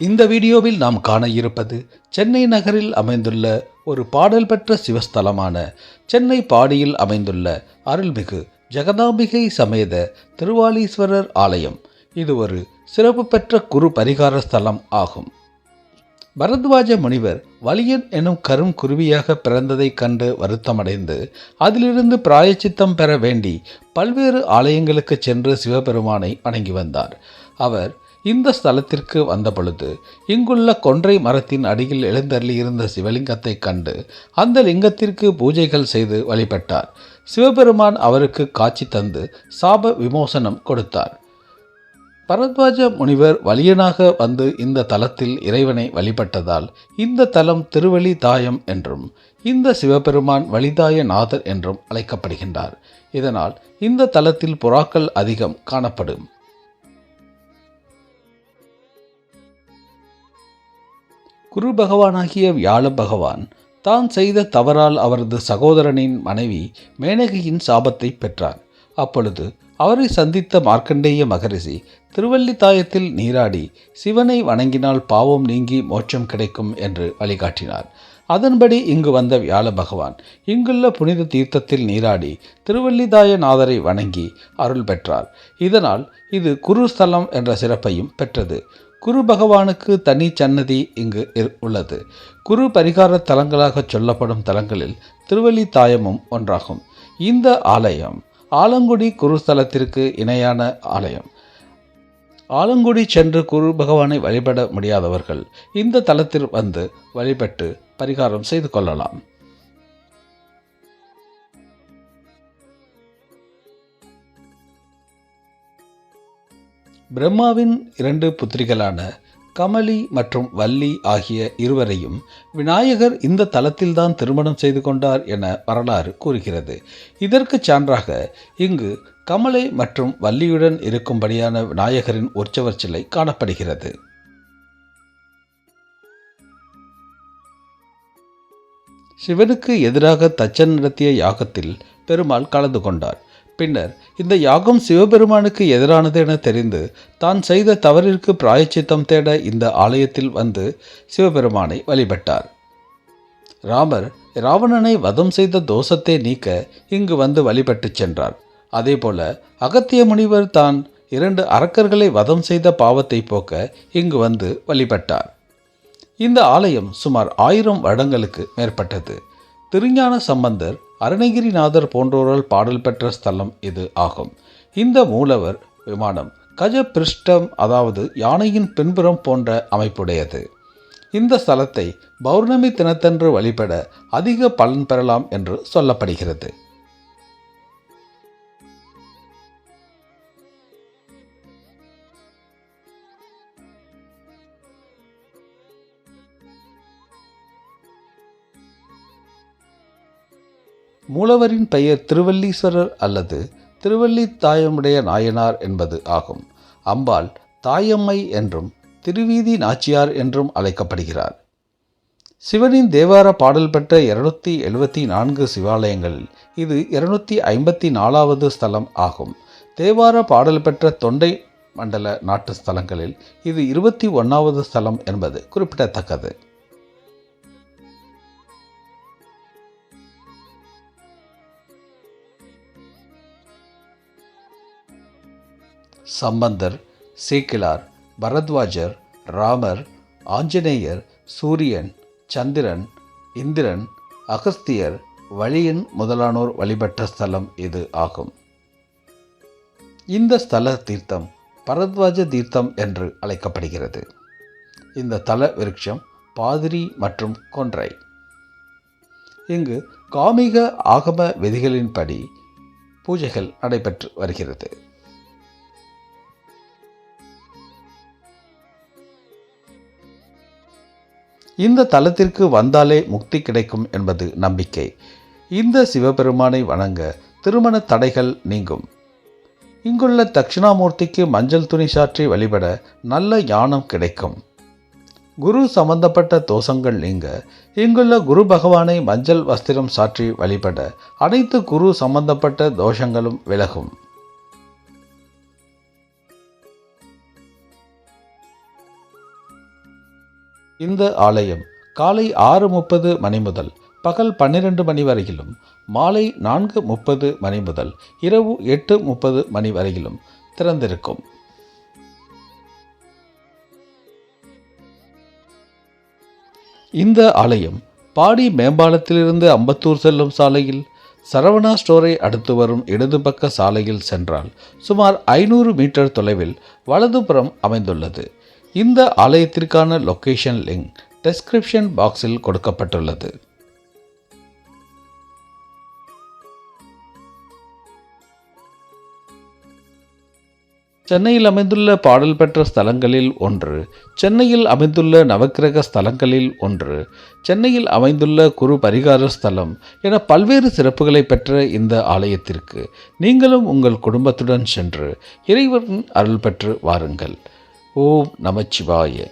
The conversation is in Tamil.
இந்த வீடியோவில் நாம் காண இருப்பது சென்னை நகரில் அமைந்துள்ள ஒரு பாடல் பெற்ற சிவஸ்தலமான சென்னை பாடியில் அமைந்துள்ள அருள்மிகு ஜெகதாம்பிகை சமேத திருவாலீஸ்வரர் ஆலயம். இது ஒரு சிறப்பு பெற்ற குரு பரிகார ஸ்தலம் ஆகும். பரத்வாஜ முனிவர் வலியன் எனும் கரும் குருவியாக பிறந்ததைக் கண்டு வருத்தமடைந்து அதிலிருந்து பிராயச்சித்தம் பெற வேண்டி பல்வேறு ஆலயங்களுக்கு சென்று சிவபெருமானை வணங்கி வந்தார். அவர் இந்த ஸ்தலத்திற்கு வந்தபொழுது இங்குள்ள கொன்றை மரத்தின் அடியில் எழுந்தருளியிருந்த சிவலிங்கத்தை கண்டு அந்த லிங்கத்திற்கு பூஜைகள் செய்து வழிபட்டார். சிவபெருமான் அவருக்கு காட்சி தந்து சாப விமோசனம் கொடுத்தார். பரத்வாஜ முனிவர் வலியனாக வந்து இந்த தலத்தில் இறைவனை வழிபட்டதால் இந்த தலம் திருவழி தாயம் என்றும் இந்த சிவபெருமான் வழிதாய நாதர் என்றும் அழைக்கப்படுகின்றார். இதனால் இந்த தலத்தில் புறாக்கள் அதிகம் காணப்படும். குரு பகவானாகிய வியாழ பகவான் தான் செய்த தவறால் அவரது சகோதரனின் மனைவி மேனகையின் சாபத்தை பெற்றார் அப்பொழுது அவரை சந்தித்த மார்க்கண்டேய மகரிஷி திருவல்லித்தாயத்தில் நீராடி சிவனை வணங்கினால் பாவம் நீங்கி மோட்சம் கிடைக்கும் என்று வழிகாட்டினார். அதன்படி இங்கு வந்த வியாழ பகவான் இங்குள்ள புனித தீர்த்தத்தில் நீராடி திருவல்லிதாய நாதரை வணங்கி அருள் பெற்றார். இதனால் இது குருஸ்தலம் என்ற சிறப்பையும் பெற்றது. குரு பகவானுக்கு தனி சன்னதி இங்கு இரு- உள்ளது. குரு பரிகார தலங்களாக சொல்லப்படும் தலங்களில் திருவள்ளி தாயமும் ஒன்றாகும். இந்த ஆலயம் ஆலங்குடி குருஸ்தலத்திற்கு இணையான ஆலயம். ஆலங்குடி சென்று குரு பகவானை வழிபட முடியாதவர்கள் இந்த தலத்தில் வந்து வழிபட்டு பரிகாரம் செய்து கொள்ளலாம். பிரம்மாவின் இரண்டு புத்திரிகளான கமலி மற்றும் வள்ளி ஆகிய இருவரையும் விநாயகர் இந்த தலத்தில்தான் திருமணம் செய்து கொண்டார் என வரலாறு கூறுகிறது. இதற்கு சான்றாக இங்கு கமலை மற்றும் வள்ளியுடன் இருக்கும்படியான விநாயகரின் உற்சவர் சிலை காணப்படுகிறது. சிவனுக்கு எதிராக தச்சன் நடத்திய யாகத்தில் பெருமாள் கலந்து கொண்டார். பின்னர் இந்த யாகம் சிவபெருமானுக்கு எதிரானது என தெரிந்து தான் செய்த தவறிற்கு பிராயச்சித்தம் தேட இந்த ஆலயத்தில் வந்து சிவபெருமானை வழிபட்டார். ராமர் ராவணனை வதம் செய்த தோஷத்தை நீக்க இங்கு வந்து வழிபட்டுச் சென்றார். அதேபோல அகத்திய முனிவர் தான் இரண்டு அரக்கர்களை வதம் செய்த பாவத்தை போக்க இங்கு வந்து வழிபட்டார். இந்த ஆலயம் சுமார் ஆயிரம் வருடங்களுக்கு மேற்பட்டது. திருஞான சம்பந்தர் அருணகிரிநாதர் போன்றோரால் பாடல் பெற்ற ஸ்தலம் இது ஆகும். இந்த மூலவர் விமானம் கஜ பிருஷ்டம் அதாவது யானையின் பின்புறம் போன்ற அமைப்புடையது. இந்த ஸ்தலத்தை பௌர்ணமி தினத்தன்று வழிபட அதிக பலன் பெறலாம் என்று சொல்லப்படுகிறது. மூலவரின் பெயர் திருவல்லீஸ்வரர் அல்லது திருவள்ளி தாயமுடைய நாயனார் என்பது ஆகும். அம்பாள் தாயம்மை என்றும் திருவீதி நாச்சியார் என்றும் அழைக்கப்படுகிறார் சிவனின் தேவார பாடல் பெற்ற இருநூத்தி எழுபத்தி நான்கு சிவாலயங்களில் இது இருநூத்தி ஐம்பத்தி நாலாவது ஸ்தலம் ஆகும். தேவார பாடல் பெற்ற தொண்டை மண்டல நாட்டு ஸ்தலங்களில் இது இருபத்தி ஒன்றாவது ஸ்தலம் என்பது குறிப்பிடத்தக்கது. சம்பந்தர் சீக்கிலார் பரத்வாஜர் ராமர் ஆஞ்சநேயர் சூரியன் சந்திரன் இந்திரன் அகஸ்தியர் வழியன் முதலானோர் வழிபட்ட ஸ்தலம் இது ஆகும். இந்த ஸ்தல தீர்த்தம் பரத்வாஜ தீர்த்தம் என்று அழைக்கப்படுகிறது. இந்த தல விருட்சம் பாதிரி மற்றும் கொன்றை. இங்கு காமிக ஆகம விதிகளின்படி பூஜைகள் நடைபெற்று வருகிறது. இந்த தலத்திற்கு வந்தாலே முக்தி கிடைக்கும் என்பது நம்பிக்கை. இந்த சிவபெருமானை வணங்க திருமண தடைகள் நீங்கும். இங்குள்ள தட்சிணாமூர்த்திக்கு மஞ்சள் துணி சாற்றி வழிபட நல்ல ஞானம் கிடைக்கும். குரு சம்பந்தப்பட்ட தோஷங்கள் நீங்க இங்குள்ள குரு பகவானை மஞ்சள் வஸ்திரம் சாற்றி வழிபட அனைத்து குரு சம்பந்தப்பட்ட தோஷங்களும் விலகும். இந்த ஆலயம் காலை ஆறு முப்பது மணி முதல் பகல் பன்னிரண்டு மணி வரையிலும் மாலை நான்கு முப்பது மணி முதல் இரவு எட்டு முப்பது மணி வரையிலும் திறந்திருக்கும். இந்த ஆலயம் பாடி மேம்பாலத்திலிருந்து அம்பத்தூர் செல்லும் சாலையில் சரவணா ஸ்டோரை அடுத்து வரும் இடது பக்க சாலையில் சென்றால் சுமார் ஐநூறு மீட்டர் தொலைவில் வலதுபுறம் அமைந்துள்ளது. இந்த ஆலயத்திற்கான லொகேஷன் லிங்க் டெஸ்கிரிப்ஷன் பாக்ஸில் கொடுக்கப்பட்டுள்ளது. சென்னையில் அமைந்துள்ள பாடல் பெற்ற ஸ்தலங்களில் ஒன்று சென்னையில் அமைந்துள்ள நவக்கிரக ஸ்தலங்களில் ஒன்று சென்னையில் அமைந்துள்ள குரு பரிகார ஸ்தலம் என பல்வேறு சிறப்புகளை பெற்ற இந்த ஆலயத்திற்கு நீங்களும் உங்கள் குடும்பத்துடன் சென்று இறைவன் அருள் பெற்று வாருங்கள். ஓம் நமச்சிவாய.